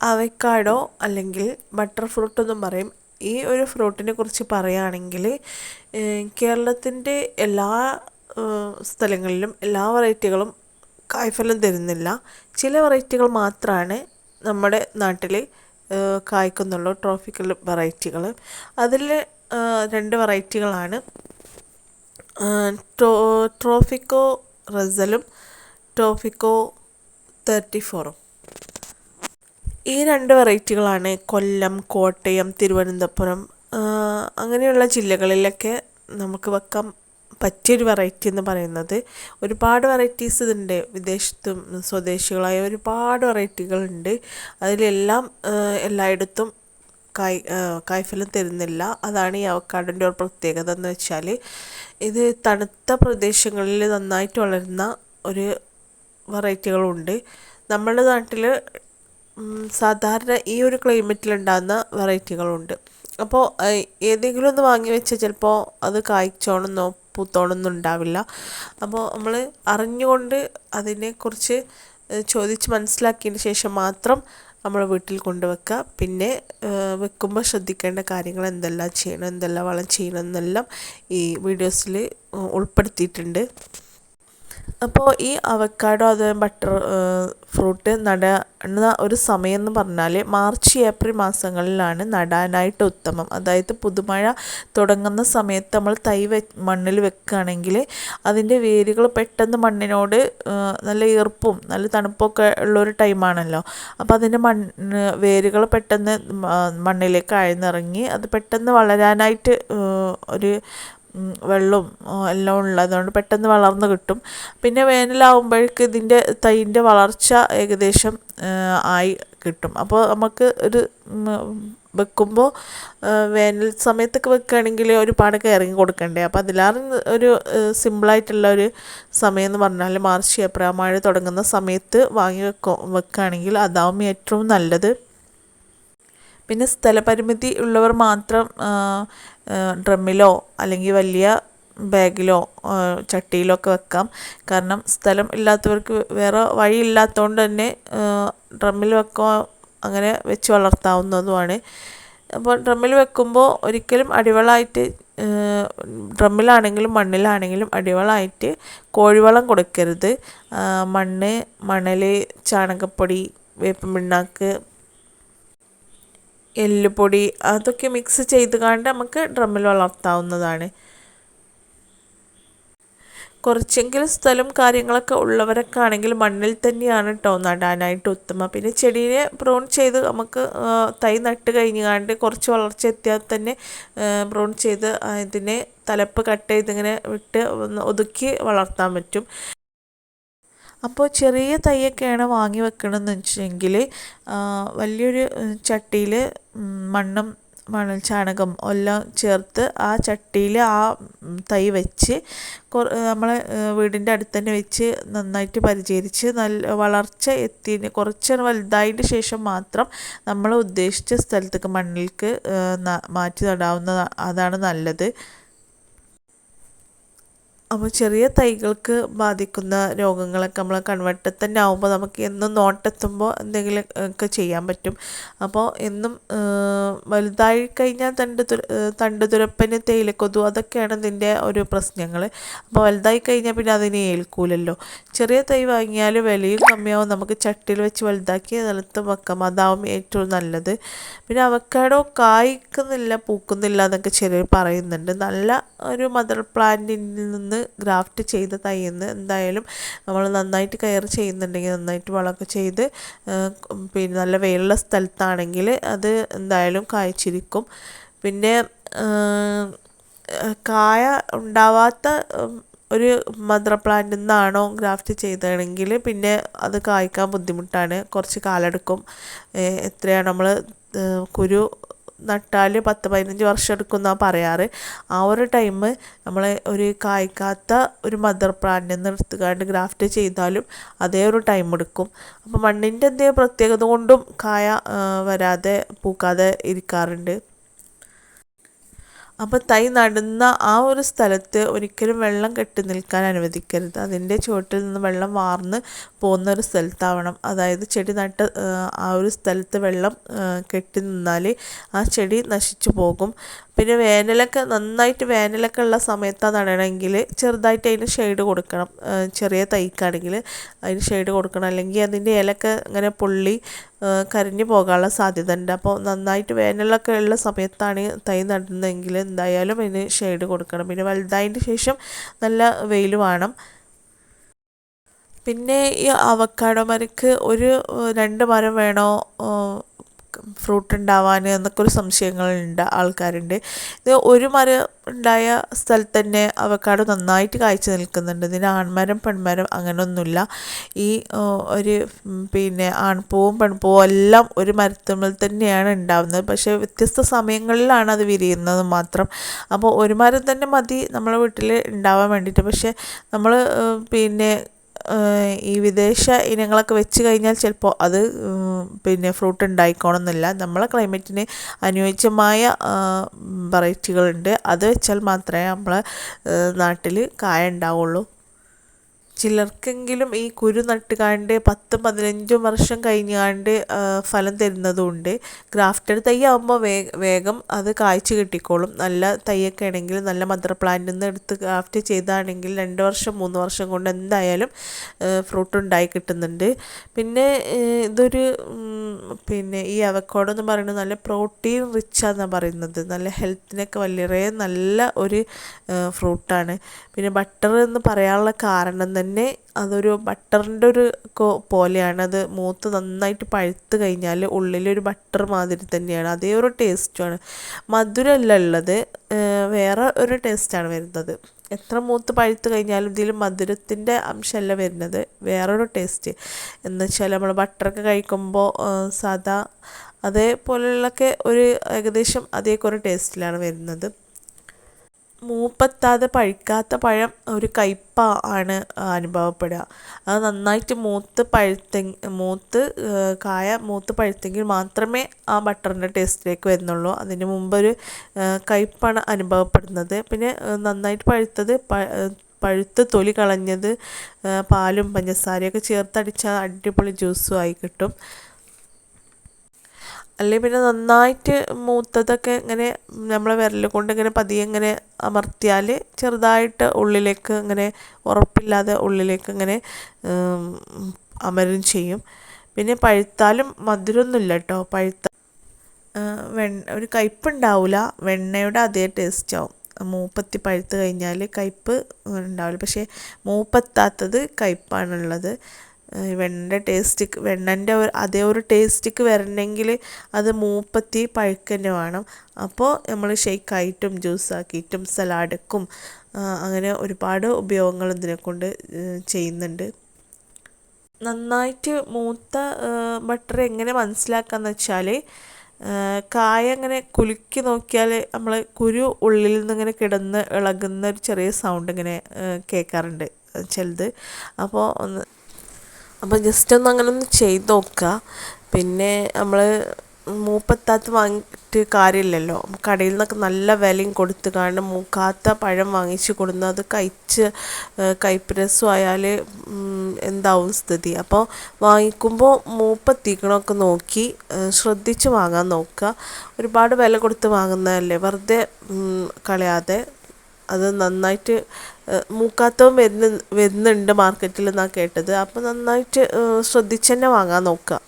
Avocado അല്ലെങ്കിൽ butter fruit എന്നും പറയും. ഈ ഒരു ഫ്രൂട്ടിനെ കുറിച്ച് പറയുകയാണെങ്കിൽ കേരളത്തിന്റെ എല്ലാ സ്ഥലങ്ങളിലും എല്ലാ വെറൈറ്റികളും കായ്ഫലം തരുന്നില്ല. ചില വെറൈറ്റികൾ മാത്രമാണ് നമ്മുടെ നാട്ടിൽ കായ്ക്കുന്നുള്ളൂ ട്രോപ്പിക്കൽ വെറൈറ്റികൾ അതിൽ രണ്ട് വെറൈറ്റികളാണ് ട്രോഫിക്കോ റസലും ട്രോഫിക്കോ തേർട്ടി ഫോറും ഈ രണ്ട് വെറൈറ്റികളാണ് കൊല്ലം കോട്ടയം തിരുവനന്തപുരം. അങ്ങനെയുള്ള ജില്ലകളിലൊക്കെ നമുക്ക് വെക്കാൻ പറ്റിയൊരു വെറൈറ്റി എന്ന് പറയുന്നത് ഒരുപാട് വെറൈറ്റീസ് ഇതുണ്ട്. വിദേശത്തും സ്വദേശികളായ ഒരുപാട് വെറൈറ്റികളുണ്ട്. അതിലെല്ലാം എല്ലായിടത്തും കായ് കായ്ഫലം തരുന്നില്ല. അതാണ് ഈ അവക്കാടിന്റെ ഒരു പ്രത്യേകത എന്ന് വെച്ചാൽ ഇത് തണുത്ത പ്രദേശങ്ങളിൽ നന്നായിട്ട് വളരുന്ന ഒരു വെറൈറ്റികളുണ്ട്. നമ്മുടെ നാട്ടിൽ സാധാരണ ഈ ഒരു ക്ലൈമറ്റിൽ ഉണ്ടാകുന്ന വെറൈറ്റികളുണ്ട് അപ്പോൾ ഏതെങ്കിലും ഒന്ന് വാങ്ങി വെച്ചാൽ ചിലപ്പോൾ അത് കായ്ച്ചോണമെന്നോ പൂത്തോണമെന്നോ ഉണ്ടാവില്ല. അപ്പോൾ നമ്മൾ അറിഞ്ഞുകൊണ്ട് അതിനെക്കുറിച്ച് ചോദിച്ച് മനസ്സിലാക്കിയതിന് ശേഷം മാത്രം നമ്മൾ വീട്ടിൽ കൊണ്ടുവെക്കുക പിന്നെ വെക്കുമ്പോൾ ശ്രദ്ധിക്കേണ്ട കാര്യങ്ങൾ എന്തെല്ലാം ചെയ്യണം എന്തെല്ലാം വളം ചെയ്യണം എന്നെല്ലാം ഈ വീഡിയോസിൽ ഉൾപ്പെടുത്തിയിട്ടുണ്ട്. അപ്പോൾ ഈ അവക്കാഡോ അത് ബട്ടർ ഫ്രൂട്ട് നടുന്ന ഒരു സമയം എന്ന് പറഞ്ഞാൽ മാർച്ച് ഏപ്രിൽ മാസങ്ങളിലാണ് നടാനായിട്ട് ഉത്തമം. അതായത് പുതുമഴ തുടങ്ങുന്ന സമയത്ത് നമ്മൾ തൈ വെ മണ്ണിൽ വെക്കുകയാണെങ്കിൽ അതിന്റെ വേരുകൾ പെട്ടെന്ന് മണ്ണിനോട് നല്ല ഈർപ്പും നല്ല തണുപ്പൊക്കെ ഉള്ളൊരു ടൈമാണല്ലോ. അപ്പോൾ അതിന്റെ മണ്ണ് വേരുകൾ പെട്ടെന്ന് മണ്ണിലേക്ക് ആഴ്ന്നിറങ്ങി അത് പെട്ടെന്ന് വളരാനായിട്ട് ഒരു വെള്ളവും എല്ലാം ഉള്ളതുകൊണ്ട് പെട്ടെന്ന് വളർന്ന് കിട്ടും. പിന്നെ വേനലാവുമ്പോഴേക്ക് ഇതിന്റെ തൈന്റെ വളർച്ച ഏകദേശം ആയി കിട്ടും. അപ്പോൾ നമുക്ക് ഒരു വെക്കുമ്പോൾ വേനൽ സമയത്തൊക്കെ വെക്കുകയാണെങ്കിൽ ഒരു പാടൊക്കെ ഇറങ്ങി കൊടുക്കണ്ടേ. അപ്പോൾ അതിലാറ് ഒരു സിമ്പിളായിട്ടുള്ള ഒരു സമയം എന്ന് പറഞ്ഞാൽ മാർച്ച് ഏപ്രിൽ മഴ തുടങ്ങുന്ന സമയത്ത് വാങ്ങി വെക്കുക വെക്കുകയാണെങ്കിൽ അതാവും ഏറ്റവും നല്ലത്. പിന്നെ സ്ഥലപരിമിതി ഉള്ളവർ മാത്രം ഡ്രമ്മിലോ അല്ലെങ്കിൽ വലിയ ബാഗിലോ ചട്ടിയിലോ ഒക്കെ വെക്കാം. കാരണം സ്ഥലം ഇല്ലാത്തവർക്ക് വേറെ വഴി ഇല്ലാത്തതുകൊണ്ട് തന്നെ ഡ്രമ്മിൽ വെക്കോ അങ്ങനെ വെച്ച് വളർത്താവുന്നതുമാണ്. അപ്പോൾ ഡ്രമ്മിൽ വെക്കുമ്പോൾ ഒരിക്കലും അടിവളമായിട്ട് ഡ്രമ്മിലാണെങ്കിലും മണ്ണിലാണെങ്കിലും അടിവളമായിട്ട് കോഴിവളം കൊടുക്കരുത്. മണ്ണ് മണൽ ചാണകപ്പൊടി വേപ്പിൻ പിണ്ണാക്ക് എല്ലുപൊടി അതൊക്കെ മിക്സ് ചെയ്ത് കണ്ട് നമുക്ക് ഡ്രമ്മിൽ വളർത്താവുന്നതാണ്. കുറച്ചെങ്കിലും സ്ഥലം കാര്യങ്ങളൊക്കെ ഉള്ളവരൊക്കെ ആണെങ്കിൽ മണ്ണിൽ തന്നെയാണ് കേട്ടോ നടാനായിട്ട് ഉത്തമം. പിന്നെ ചെടീനെ പ്രൂൺ ചെയ്ത് നമുക്ക് തൈ നട്ട് കഴിഞ്ഞാണ്ട് കുറച്ച് വളർച്ച എത്തിയാൽ തന്നെ പ്രൂൺ ചെയ്ത് അതിനെ തലപ്പ് കട്ട് ചെയ്തിങ്ങനെ വിട്ട് ഒതുക്കി വളർത്താൻ പറ്റും. അപ്പോൾ ചെറിയ തൈയൊക്കെയാണ് വാങ്ങി വെക്കണമെന്ന് വെച്ചെങ്കിൽ വലിയൊരു ചട്ടിയിൽ മണ്ണും മണൽ ചാണകം എല്ലാം ചേർത്ത് ആ ചട്ടിയിൽ ആ തൈ വെച്ച് നമ്മൾ വീടിന്റെ അടുത്ത് തന്നെ വെച്ച് നന്നായിട്ട് പരിചരിച്ച് നല്ല വളർച്ച എത്തി കുറച്ച് വലുതായതിന് ശേഷം മാത്രം നമ്മൾ ഉദ്ദേശിച്ച സ്ഥലത്തേക്ക് മണ്ണിലേക്ക് മാറ്റി നടാവുന്ന അതാണ് നല്ലത്. അപ്പോൾ ചെറിയ തൈകൾക്ക് ബാധിക്കുന്ന രോഗങ്ങളൊക്കെ നമ്മൾ കൺവെട്ടത്ത് തന്നെ ആകുമ്പോൾ നമുക്ക് എന്നും നോട്ടെത്തുമ്പോൾ എന്തെങ്കിലും ഒക്കെ ചെയ്യാൻ പറ്റും. അപ്പോൾ എന്നും വലുതായി കഴിഞ്ഞാൽ തണ്ട് തണ്ട് തുരപ്പന് തേയിലക്കൊതു അതൊക്കെയാണ് ഇതിന്റെ ഒരു പ്രശ്നങ്ങൾ. അപ്പോൾ വലുതായി കഴിഞ്ഞാൽ പിന്നെ അതിനെ ഏൽക്കൂലല്ലോ. ചെറിയ തൈ വാങ്ങിയാൽ വിലയും കമ്മിയാവും. നമുക്ക് ചട്ടിയിൽ വെച്ച് വലുതാക്കി നിലത്ത് വെക്കാം. അതാവും ഏറ്റവും നല്ലത്. പിന്നെ അവക്കാടോ കായ്ക്കുന്നില്ല പൂക്കുന്നില്ല എന്നൊക്കെ ചെറിയ പറയുന്നുണ്ട്. നല്ല ഒരു മദർ പ്ലാന്റിൽ നിന്ന് ഗ്രാഫ്റ്റ് ചെയ്ത തയ്യുന്ന എന്തായാലും നമ്മൾ നന്നായിട്ട് കെയർ ചെയ്യുന്നുണ്ടെങ്കിൽ നന്നായിട്ട് വളമൊക്കെ ചെയ്ത് പിന്നെ നല്ല വെയിലുള്ള സ്ഥലത്താണെങ്കിൽ അത് എന്തായാലും കായ്ച്ചിരിക്കും. പിന്നെ കായ ഉണ്ടാവാത്ത ഒരു മദർ പ്ലാന്റിൽ നിന്നാണോ ഗ്രാഫ്റ്റ് ചെയ്തതെങ്കിൽ പിന്നെ അത് കായ്ക്കാൻ ബുദ്ധിമുട്ടാണ്. കുറച്ച് കാലെടുക്കും. എത്രയാണ് നമ്മൾ കുരു നട്ടാൽ പത്ത് പതിനഞ്ച് വർഷം എടുക്കുന്നാണ് പറയാറ്. ആ ഒരു ടൈം നമ്മൾ ഒരു കായ്ക്കാത്ത ഒരു മദർ പ്ലാന്റിൽ നിന്ന് എടുത്തുകൊണ്ട് ഗ്രാഫ്റ്റ് ചെയ്താലും അതേ ഒരു ടൈം എടുക്കും. അപ്പോൾ മണ്ണിന്റെ എന്തെങ്കിലും പ്രത്യേകത കൊണ്ടും കായ വരാതെ പൂക്കാതെ ഇരിക്കാറുണ്ട്. അപ്പോൾ തൈ നടുന്ന ആ ഒരു സ്ഥലത്ത് ഒരിക്കലും വെള്ളം കെട്ടി നിൽക്കാൻ അനുവദിക്കരുത്. അതിന്റെ ചുവട്ടിൽ നിന്ന് വെള്ളം വാർന്ന് പോകുന്ന ഒരു സ്ഥലത്താവണം. അതായത് ചെടി നട്ട് ആ ഒരു സ്ഥലത്ത് വെള്ളം കെട്ടി നിന്നാൽ ആ ചെടി നശിച്ചു പോകും. പിന്നെ വേനലൊക്കെ നന്നായിട്ട് വേനലൊക്കെ ഉള്ള സമയത്താണ് നടണമെങ്കിൽ ചെറുതായിട്ട് അതിന് ഷെയ്ഡ് കൊടുക്കണം. ചെറിയ തൈക്കാണെങ്കിൽ അതിന് ഷെയ്ഡ് കൊടുക്കണം. അല്ലെങ്കിൽ അതിന്റെ ഇലക്കെ ഇങ്ങനെ പൊള്ളി കരിഞ്ഞു പോകാനുള്ള സാധ്യത ഉണ്ട് അപ്പോൾ നന്നായിട്ട് വേനലൊക്കെ ഉള്ള സമയത്താണ് തൈ നടുന്നതെങ്കിൽ എന്തായാലും അതിന് ഷെയ്ഡ് കൊടുക്കണം. പിന്നെ വലുതായതിന്റെ ശേഷം നല്ല വെയിൽ വേണം. പിന്നെ ഈ അവക്കാടോ മരക്ക് ഒരു രണ്ട് മരം വേണോ? ഫ്രൂട്ട് ഉണ്ടാവാൻ എന്നൊക്കെ ഒരു സംശയങ്ങളുണ്ട് ആൾക്കാരുണ്ട്. ഇത് ഒരു മരം ഉണ്ടായ സ്ഥലത്ത് തന്നെ അവക്കാട് നന്നായിട്ട് കായ്ച്ചു നിൽക്കുന്നുണ്ട്. ഇതിന് ആൺമരം പെൺമരം അങ്ങനെയൊന്നുമില്ല ഈ ഒരു പിന്നെ ആൺപൂവും പെൺപൂവും എല്ലാം ഒരു മരത്തുമ്മിൽ തന്നെയാണ് ഉണ്ടാവുന്നത്. പക്ഷേ വ്യത്യസ്ത സമയങ്ങളിലാണ് അത് വിരിയുന്നത് മാത്രം. അപ്പോൾ ഒരു മരം തന്നെ മതി നമ്മളെ വീട്ടിൽ ഉണ്ടാവാൻ വേണ്ടിയിട്ട്. പക്ഷേ നമ്മൾ പിന്നെ ഈ വിദേശ ഇനങ്ങളൊക്കെ വെച്ച് കഴിഞ്ഞാൽ ചിലപ്പോൾ അത് പിന്നെ ഫ്രൂട്ട് ഉണ്ടായിക്കോണമെന്നില്ല നമ്മളെ ക്ലൈമറ്റിന് അനുയോജ്യമായ വെറൈറ്റികളുണ്ട് അത് വെച്ചാൽ മാത്രമേ നമ്മളെ നാട്ടിൽ കായ ഉണ്ടാവുള്ളൂ. ചിലർക്കെങ്കിലും ഈ കുരു നട്ടുകാണ്ട് പത്തും പതിനഞ്ചും വർഷം കഴിഞ്ഞാണ്ട് ഫലം തരുന്നതുണ്ട്. ഗ്രാഫ്റ്റഡ് തൈ ആകുമ്പോൾ വേഗം അത് കായ്ച്ചു കിട്ടിക്കോളും. നല്ല തൈയൊക്കെ ആണെങ്കിൽ നല്ല മദർ പ്ലാന്റിൽ നിന്ന് എടുത്ത് ഗ്രാഫ്റ്റ് ചെയ്താണെങ്കിൽ രണ്ട് വർഷം മൂന്ന് വർഷം കൊണ്ട് എന്തായാലും ഫ്രൂട്ട് ഉണ്ടായി കിട്ടുന്നുണ്ട്. പിന്നെ ഇതൊരു പിന്നെ ഈ അവക്കോടോ എന്ന് പറയുന്നത് നല്ല പ്രോട്ടീൻ റിച്ച് ആണെന്നാണ് പറയുന്നത്. നല്ല ഹെൽത്തിനൊക്കെ വളരെ നല്ല ഒരു ഫ്രൂട്ടാണ്. പിന്നെ ബട്ടർ എന്ന് പറയാനുള്ള കാരണം തന്നെ അതൊരു ബട്ടറിന്റെ ഒരു പോലെയാണ്. അത് മൂത്ത് നന്നായിട്ട് പഴുത്ത് കഴിഞ്ഞാൽ ഉള്ളിലൊരു ബട്ടർ മാതിരി തന്നെയാണ്. അതേ ഒരു ടേസ്റ്റുമാണ്. മധുരമല്ല ഉള്ളത്. വേറെ ഒരു ടേസ്റ്റാണ് വരുന്നത്. എത്ര മൂത്ത് പഴുത്ത് കഴിഞ്ഞാലും ഇതിൽ മധുരത്തിന്റെ അംശമല്ല വരുന്നത്. വേറൊരു ടേസ്റ്റ്. എന്ന് വെച്ചാൽ നമ്മൾ ബട്ടറൊക്കെ കഴിക്കുമ്പോൾ സാധാ അതേപോലെയുള്ളൊക്കെ ഒരു ഏകദേശം അതേക്കൊരു ടേസ്റ്റിലാണ് വരുന്നത്. മൂപ്പെത്താതെ പഴുക്കാത്ത പഴം ഒരു കയ്പ ആണ് അനുഭവപ്പെടുക. അത് നന്നായിട്ട് മൂത്ത് പഴുത്തെ മൂത്ത് കായ മൂത്ത് പഴുത്തെങ്കിൽ മാത്രമേ ആ ബട്ടറിന്റെ ടേസ്റ്റിലേക്ക് വരുന്നുള്ളൂ. അതിന് മുമ്പൊരു കയ്പാണ് അനുഭവപ്പെടുന്നത്. പിന്നെ നന്നായിട്ട് പഴുത്തത് പഴുത്ത് തൊലി കളഞ്ഞത് പാലും പഞ്ചസാരയൊക്കെ ചേർത്തടിച്ചാൽ അടിപൊളി ജ്യൂസും ആയി കിട്ടും. അല്ലെങ്കിൽ പിന്നെ നന്നായിട്ട് മൂത്തതൊക്കെ ഇങ്ങനെ നമ്മളെ വിരൽ കൊണ്ട് ഇങ്ങനെ പതിയെ ഇങ്ങനെ അമർത്തിയാൽ ചെറുതായിട്ട് ഉള്ളിലേക്ക് ഇങ്ങനെ ഉറപ്പില്ലാതെ ഉള്ളിലേക്ക് ഇങ്ങനെ അമരും ചെയ്യും. പിന്നെ പഴുത്താലും മധുരമൊന്നുമില്ല കേട്ടോ. പഴുത്ത വെണ്ണ ഒരു കയ്പ്പുണ്ടാവില്ല വെണ്ണയുടെ അതേ ടേസ്റ്റ് ആവും. മൂപ്പത്തി പഴുത്ത് കഴിഞ്ഞാൽ കയ്പ്പ് ഉണ്ടാവില്ല പക്ഷേ മൂപ്പത്താത്തത് കയ്പാണുള്ളത് വെണ്ണന്റെ ടേസ്റ്റിക്ക് വെണ്ണന്റെ അതേ ഒരു ടേസ്റ്റിക്ക് വരണമെങ്കിൽ അത് മൂപ്പത്തി പഴുക്കന്നെ വേണം. അപ്പോൾ നമ്മൾ ഷെയ്ക്കായിട്ടും ജ്യൂസാക്കിയിട്ടും സലാഡക്കും അങ്ങനെ ഒരുപാട് ഉപയോഗങ്ങൾ ഇതിനെക്കൊണ്ട് ചെയ്യുന്നുണ്ട്. നന്നായിട്ട് മൂത്ത ബട്ടർ എങ്ങനെ മനസ്സിലാക്കാന്ന് വെച്ചാൽ കായ അങ്ങനെ കുലുക്കി നോക്കിയാൽ നമ്മൾ കുരു ഉള്ളിൽ നിന്ന് ഇങ്ങനെ കിടന്ന് ഇളകുന്ന ഒരു ചെറിയ സൗണ്ട് ഇങ്ങനെ കേൾക്കാറുണ്ട് ചിലത്. അപ്പോൾ ഒന്ന് അപ്പോൾ ജസ്റ്റ് ഒന്ന് അങ്ങനെ ഒന്ന് ചെയ്ത് നോക്കുക പിന്നെ നമ്മൾ മൂപ്പത്താത്ത വാങ്ങിയിട്ട് കാര്യമില്ലല്ലോ. കടയിൽ നിന്നൊക്കെ നല്ല വിലയും കൊടുത്ത് കാരണം മൂക്കാത്ത പഴം വാങ്ങിച്ച് കൊടുന്ന് അത് കഴിച്ച് കയ്പ്പ് രസമായാൽ എന്താവും സ്ഥിതി. അപ്പോൾ വാങ്ങിക്കുമ്പോൾ മൂപ്പത്തിക്കണമൊക്കെ നോക്കി ശ്രദ്ധിച്ച് വാങ്ങാൻ നോക്കുക ഒരുപാട് വില കൊടുത്ത് വാങ്ങുന്നതല്ലേ? വെറുതെ കളയാതെ. അത് നന്നായിട്ട് മൂക്കാത്തവും വരുന്ന വരുന്നുണ്ട് മാർക്കറ്റിൽ എന്നാണ് കേട്ടത്. അപ്പോൾ നന്നായിട്ട് ശ്രദ്ധിച്ച് തന്നെ വാങ്ങാൻ നോക്കുക.